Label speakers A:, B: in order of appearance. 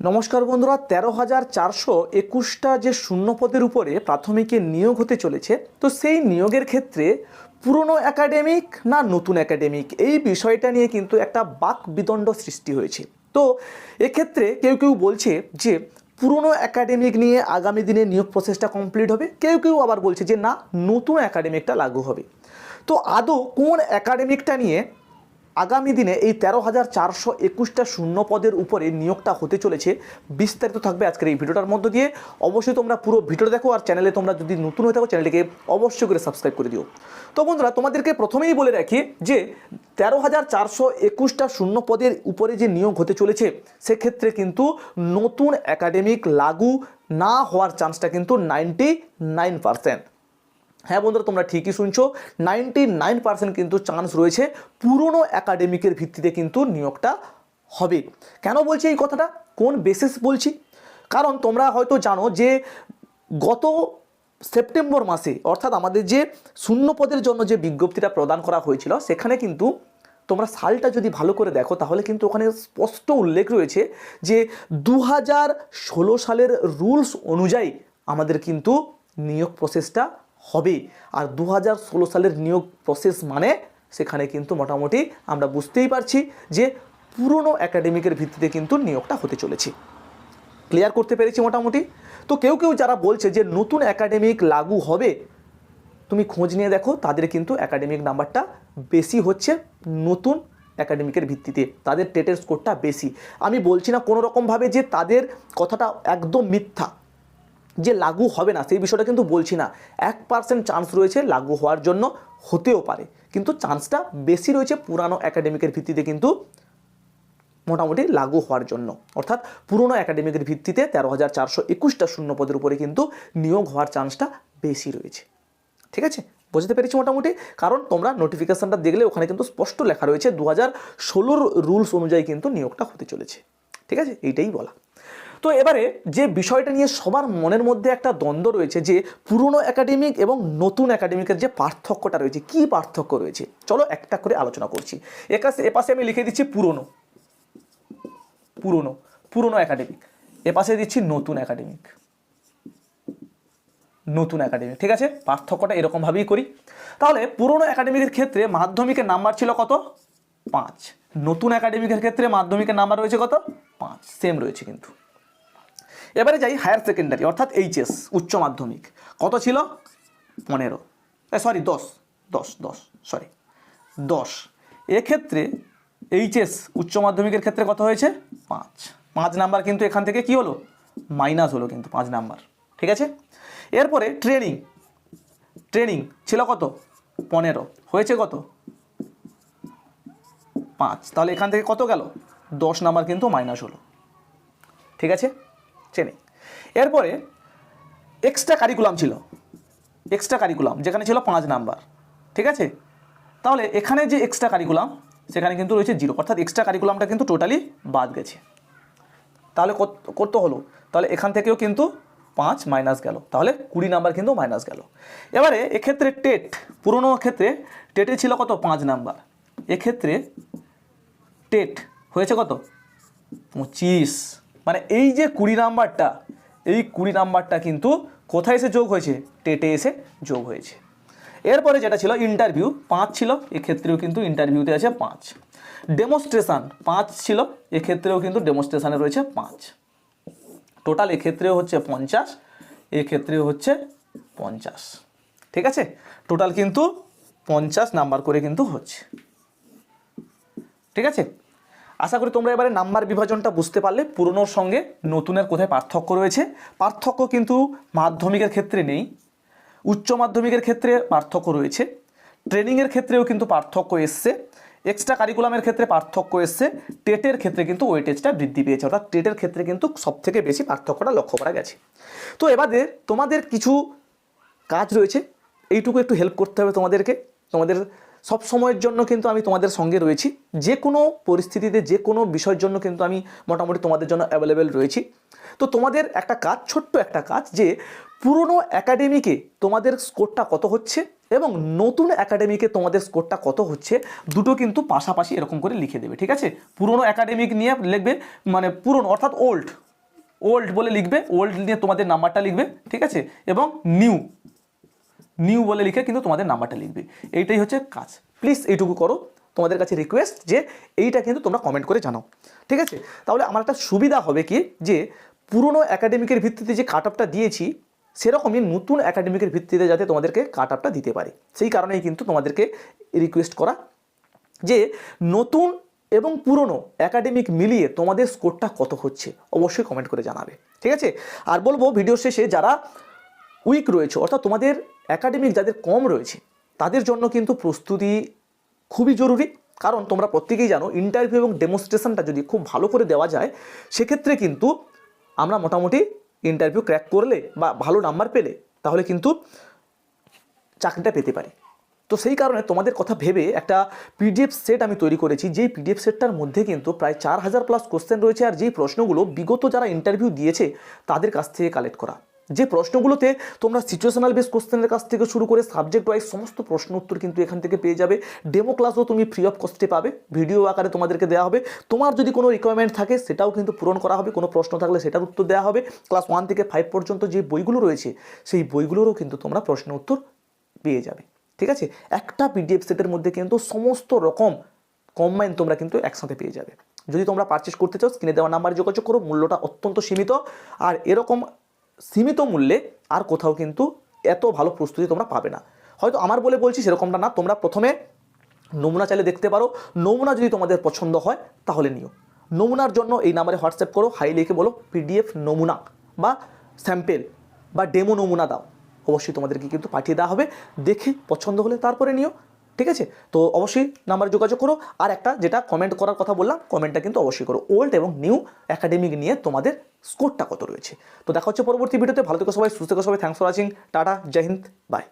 A: নমস্কার বন্ধুরা, তেরো হাজার চারশো একুশটা যে শূন্য পদের উপরে প্রাথমিকে নিয়োগ হতে চলেছে, তো সেই নিয়োগের ক্ষেত্রে পুরনো একাডেমিক না নতুন একাডেমিক, এই বিষয়টা নিয়ে কিন্তু একটা বাক বিদণ্ড সৃষ্টি হয়েছে। তো এক্ষেত্রে কেউ কেউ বলছে যে, পুরনো একাডেমিক নিয়ে আগামী দিনে নিয়োগ প্রসেসটা কমপ্লিট হবে, কেউ কেউ আবার বলছে যে, না, নতুন একাডেমিকটা লাগু হবে। তো আদৌ কোন একাডেমিকটা নিয়ে আগামী দিনে এই তেরো হাজার চারশো একুশটা শূন্য পদের উপরে নিয়োগটা হতে চলেছে। বিস্তারিত থাকবে আজকের এই ভিডিওটার মধ্য দিয়ে। অবশ্যই তোমরা পুরো ভিডিও দেখো আর চ্যানেলে তোমরা যদি নতুন হয়ে থাকো, চ্যানেলটিকে অবশ্যই করে সাবস্ক্রাইব করে দিও। তো বন্ধুরা, তোমাদেরকে প্রথমেই বলে রাখি যে তেরো হাজার চারশো একুশটা শূন্য পদের উপরে যে নিয়োগ হতে চলেছে, সেক্ষেত্রে কিন্তু নতুন একাডেমিক লাগু না হওয়ার চান্সটা কিন্তু নাইনটি নাইন পার্সেন্ট। হ্যাঁ বন্ধুরা, তোমরা ঠিকই শুনছো। নাইনটি নাইন পার্সেন্ট কিন্তু চান্স রয়েছে পুরনো একাডেমিকের ভিত্তিতে কিন্তু নিয়োগটা হবে। কেন বলছি এই কথাটা? কোন বেসিস বলছি? কারণ তোমরা হয়তো জানো যে গত সেপ্টেম্বর মাসে, অর্থাৎ আমাদের যে শূন্য পদের জন্য যে বিজ্ঞপ্তিটা প্রদান করা হয়েছিল, সেখানে কিন্তু তোমরা সালটা যদি ভালো করে দেখো, তাহলে কিন্তু ওখানে স্পষ্ট উল্লেখ রয়েছে যে দু হাজার ষোলো সালের রুলস অনুযায়ী আমাদের কিন্তু নিয়োগ প্রসেসটা হবে। আর দু হাজার ষোলো সালের নিয়োগ প্রসেস মানে সেখানে কিন্তু মোটামুটি আমরা বুঝতেই পারছি যে পুরনো একাডেমিকের ভিত্তিতে কিন্তু নিয়োগটা হতে চলেছে। ক্লিয়ার করতে পেরেছি মোটামুটি? তো কেউ কেউ যারা বলছে যে নতুন একাডেমিক লাগু হবে, তুমি খোঁজ নিয়ে দেখো, তাদের কিন্তু একাডেমিক নাম্বারটা বেশি হচ্ছে নতুন একাডেমিকের ভিত্তিতে। তাদের টেটের স্কোরটা বেশি। আমি বলছি না কোনো রকমভাবে যে তাদের কথাটা একদম মিথ্যা। যে লাগু হবে না, সেই বিষয়টা কিন্তু বলছি না। এক পার্সেন্ট চান্স রয়েছে লাগু হওয়ার জন্য, হতেও পারে। কিন্তু চান্সটা বেশি রয়েছে পুরানো একাডেমিকের ভিত্তিতে কিন্তু মোটামুটি লাগু হওয়ার জন্য। অর্থাৎ পুরনো একাডেমিকের ভিত্তিতে তেরো হাজার চারশো একুশটা শূন্য পদের উপরে কিন্তু নিয়োগ হওয়ার চান্সটা বেশি রয়েছে। ঠিক আছে? বুঝতে পেরেছি মোটামুটি? কারণ তোমরা নোটিফিকেশানটা দেখলে ওখানে কিন্তু স্পষ্ট লেখা রয়েছে দু হাজার ষোলোর রুলস অনুযায়ী কিন্তু নিয়োগটা হতে চলেছে। ঠিক আছে? এইটাই বলা। তো এবারে যে বিষয়টা নিয়ে সবার মনের মধ্যে একটা দ্বন্দ্ব রয়েছে, যে পুরনো একাডেমিক এবং নতুন একাডেমিকের যে পার্থক্যটা রয়েছে, কি পার্থক্য রয়েছে? চলো একটা করে আলোচনা করছি। একাশে এপাশে আমি লিখে দিচ্ছি পুরনো। পুরনো পুরনো একাডেমিক এপাশে দিচ্ছি নতুন একাডেমিক নতুন একাডেমি ঠিক আছে? পার্থক্যটা এরকমভাবেই করি। তাহলে পুরনো একাডেমিকের ক্ষেত্রে মাধ্যমিকের নাম্বার ছিল কত? পাঁচ। নতুন একাডেমিকের ক্ষেত্রে মাধ্যমিকের নাম্বার রয়েছে কত? পাঁচ। সেম রয়েছে কিন্তু। এবারে যাই হায়ার সেকেন্ডারি অর্থাৎ এইচএস উচ্চ মাধ্যমিক। কত ছিল? পনেরো। সরি দশ। দশ দশ সরি দশ। এক্ষেত্রে এইচএস উচ্চ মাধ্যমিকের ক্ষেত্রে কত হয়েছে? পাঁচ। পাঁচ নাম্বার কিন্তু এখান থেকে কি হলো? মাইনাস হলো কিন্তু, পাঁচ নাম্বার। ঠিক আছে? এরপরে ট্রেনিং ট্রেনিং ছিল কত? পনেরো। হয়েছে কত? পাঁচ। তাহলে এখান থেকে কত গেল? দশ নাম্বার কিন্তু মাইনাস হলো। ঠিক আছে? ট্রেনিং এরপরে এক্সট্রা কারিকুলাম ছিল। এক্সট্রা কারিকুলাম যেখানে ছিল পাঁচ নাম্বার। ঠিক আছে? তাহলে এখানে যে এক্সট্রা কারিকুলাম সেখানে কিন্তু রয়েছে জিরো অর্থাৎ এক্সট্রা কারিকুলামটা কিন্তু টোটালি বাদ গেছে। তাহলে কত হলো? তাহলে এখান থেকেও কিন্তু পাঁচ মাইনাস গেল। তাহলে কুড়ি নাম্বার কিন্তু মাইনাস গেল। এবারে এক্ষেত্রে টেট, পুরোনো ক্ষেত্রে টেটে ছিল কত? পাঁচ নাম্বার। এক্ষেত্রে টেট হয়েছে কত? পঁচিশ। মানে এই যে কুড়ি নাম্বারটা, এই কুড়ি নাম্বারটা কিন্তু কোথায় এসে যোগ হয়েছে? টেটে এসে যোগ হয়েছে। এরপরে যেটা ছিল ইন্টারভিউ পাঁচ ছিল, এক্ষেত্রেও কিন্তু ইন্টারভিউতে আছে পাঁচ। ডেমনস্ট্রেশন পাঁচ ছিল, এক্ষেত্রেও কিন্তু ডেমনস্ট্রেশনে রয়েছে পাঁচ। টোটাল এক্ষেত্রেও হচ্ছে পঞ্চাশ, এক্ষেত্রেও হচ্ছে পঞ্চাশ। ঠিক আছে? টোটাল কিন্তু পঞ্চাশ নাম্বার করে কিন্তু হচ্ছে। ঠিক আছে? আশা করি তোমরা এবারে নাম্বার বিভাজনটা বুঝতে পারলে। পুরনোর সঙ্গে নতুনের কোথায় পার্থক্য রয়েছে। পার্থক্য কিন্তু মাধ্যমিকের ক্ষেত্রে নেই। উচ্চ মাধ্যমিকের ক্ষেত্রে পার্থক্য রয়েছে। ট্রেনিংয়ের ক্ষেত্রেও কিন্তু পার্থক্য এসছে। এক্সট্রা কারিকুলামের ক্ষেত্রে পার্থক্য এসছে। টেটের ক্ষেত্রে কিন্তু ওয়েটেজটা বৃদ্ধি পেয়েছে। অর্থাৎ টেটের ক্ষেত্রে কিন্তু সবথেকে বেশি পার্থক্যটা লক্ষ্য করা গেছে। তো এবারে তোমাদের কিছু কাজ রয়েছে। এইটুকু একটু হেল্প করতে হবে তোমাদেরকে। তোমাদের সব সময়ের জন্য কিন্তু আমি তোমাদের সঙ্গে রয়েছি। যে কোনো পরিস্থিতিতে, যে কোনো বিষয়ের জন্য কিন্তু আমি মোটামুটি তোমাদের জন্য অ্যাভেলেবেল রয়েছি। তো তোমাদের একটা কাজ, ছোট্ট একটা কাজ যে, পুরনো একাডেমিকে তোমাদের স্কোরটা কত হচ্ছে এবং নতুন একাডেমিকে তোমাদের স্কোরটা কত হচ্ছে, দুটো কিন্তু পাশাপাশি এরকম করে লিখে দেবে, ঠিক আছে? পুরনো একাডেমিক নিয়ে লিখবে মানে পুরনো, অর্থাৎ ওল্ড ওল্ড বলে লিখবে ওল্ড নিয়ে তোমাদের নাম্বারটা লিখবে, ঠিক আছে? এবং নিউ নিউ বলে লিখে কিন্তু তোমাদের নাম্বারটা লিখবে। এইটাই হচ্ছে কাজ। প্লিজ এইটুকু করো। তোমাদের কাছে রিকোয়েস্ট যে এইটা কিন্তু তোমরা কমেন্ট করে জানাও। ঠিক আছে? তাহলে আমার একটা সুবিধা হবে কি? যে পুরনো একাডেমিকের ভিত্তিতে যে কাট আপটা দিয়েছি, সেরকমই নতুন একাডেমিকের ভিত্তিতে যাতে তোমাদেরকে কাট আপটা দিতে পারে। সেই কারণেই কিন্তু তোমাদেরকে রিকোয়েস্ট করা যে নতুন এবং পুরনো একাডেমিক মিলিয়ে তোমাদের স্কোরটা কত হচ্ছে? অবশ্যই কমেন্ট করে জানাবে। ঠিক আছে? আর বলব ভিডিও শেষে যারা উইক রয়েছে, অর্থাৎ তোমাদের একাডেমিক যাদের কম রয়েছে, তাদের জন্য কিন্তু প্রস্তুতি খুবই জরুরি। কারণ তোমরা প্রত্যেকেই জানো ইন্টারভিউ এবং ডেমনস্ট্রেশনটা যদি খুব ভালো করে দেওয়া যায়, সেক্ষেত্রে কিন্তু আমরা মোটামুটি ইন্টারভিউ ক্র্যাক করলে বা ভালো নাম্বার পেলে, তাহলে কিন্তু চাকরিটা পেতে পারি। তো সেই কারণে তোমাদের কথা ভেবে একটা পিডিএফ সেট আমি তৈরি করেছি। যেই পিডিএফ সেটটার মধ্যে কিন্তু প্রায় চার হাজার প্লাস কোশ্চেন রয়েছে, আর যেই প্রশ্নগুলো বিগত যারা ইন্টারভিউ দিয়েছে, তাদের কাছ থেকে কালেক্ট করা। যে প্রশ্নগুলোতে তোমরা সিচুয়েশনাল বেস কোশ্চেনের কাছ থেকে শুরু করে সাবজেক্ট ওয়াইজ সমস্ত প্রশ্ন উত্তর কিন্তু এখান থেকে পেয়ে যাবে। ডেমো ক্লাসও তুমি ফ্রি অফ কস্টে পাবে। ভিডিও আকারে তোমাদেরকে দেওয়া হবে। তোমার যদি কোনো রিকোয়ারমেন্ট থাকে, সেটাও কিন্তু পূরণ করা হবে। কোনো প্রশ্ন থাকলে সেটার উত্তর দেওয়া হবে। ক্লাস ওয়ান থেকে ফাইভ পর্যন্ত যে বইগুলো রয়েছে, সেই বইগুলোরও কিন্তু তোমরা প্রশ্ন উত্তর পেয়ে যাবে। ঠিক আছে? একটা পিডিএফ সেটের মধ্যে কিন্তু সমস্ত রকম কম্বাইন তোমরা কিন্তু একসাথে পেয়ে যাবে। যদি তোমরা পারচেস করতে চাও স্ক্রিনে দেওয়া নাম্বারে যোগাযোগ করো। মূল্যটা অত্যন্ত সীমিত। আর এরকম সীমিত মূল্যে আর কোথাও কিন্তু এত ভালো প্রস্তুতি তোমরা পাবে না। হয়তো আমার বলে বলছি সেরকমটা না, তোমরা প্রথমে নমুনা চাইলে দেখতে পারো। নমুনা যদি তোমাদের পছন্দ হয়, তাহলে নিও। নমুনার জন্য এই নাম্বারে হোয়াটসঅ্যাপ করো, হাই লিখে বলো, পিডিএফ নমুনা বা স্যাম্পেল বা ডেমো নমুনা দাও। অবশ্যই তোমাদেরকে কিন্তু পাঠিয়ে দেওয়া হবে। দেখে পছন্দ হলে তারপরে নিও। ঠিক আছে? তো অবশ্যই নাম্বারে যোগাযোগ করো। আর একটা যেটা কমেন্ট করার কথা বললাম কমেন্টটা কিন্তু অবশ্যই করো। ওল্ড এবং নিউ একাডেমিক নিয়ে তোমাদের স্কোরটা কত রয়েছে? তো দেখা হচ্ছে পরবর্তী ভিডিওতে ভালো থেকে সবাই, সুস্থ থেকে সবাই। থ্যাংকস ফর ওয়াচিং টাটা, জয় হিন্দ বাই